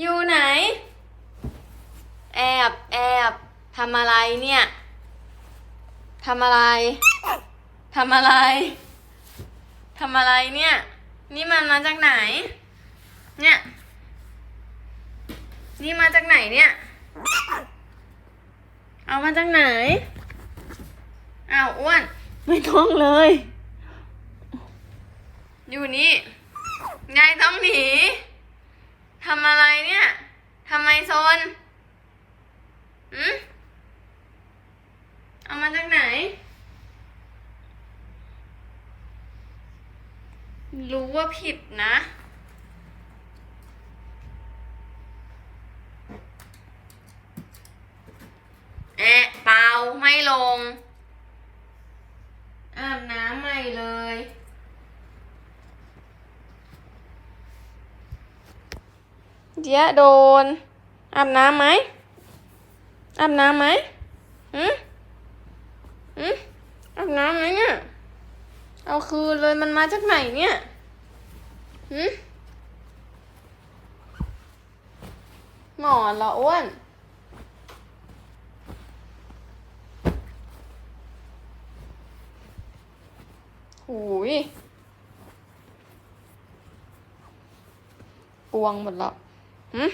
อยู่ไหน แอบแอบทำอะไรเนี่ยทำอะไรทำอะไรทำอะไรเนี่ย นี่มันมาจากไหน เนี่ย นี่มาจากไหนเนี่ย เอามาจากไหนอ้าวอ้วน ไม่ต้องเลย อยู่นี่ยายต้องหนีทำอะไรเนี่ยทำไมโซน อืมเอามาจากไหน รู้ว่าผิดนะ แอะเปล่าไม่ลง อาบน้ำใหม่เลยเดี๋ยวโดน อาบน้ำไหม อาบน้ำไหมหืมหืมอาบน้ำไหมเนี่ย เอาคืนเลยมันมาจากไหนเนี่ยหืมหมอนเหรออ้วนหูยปวงหมดแล้วหืม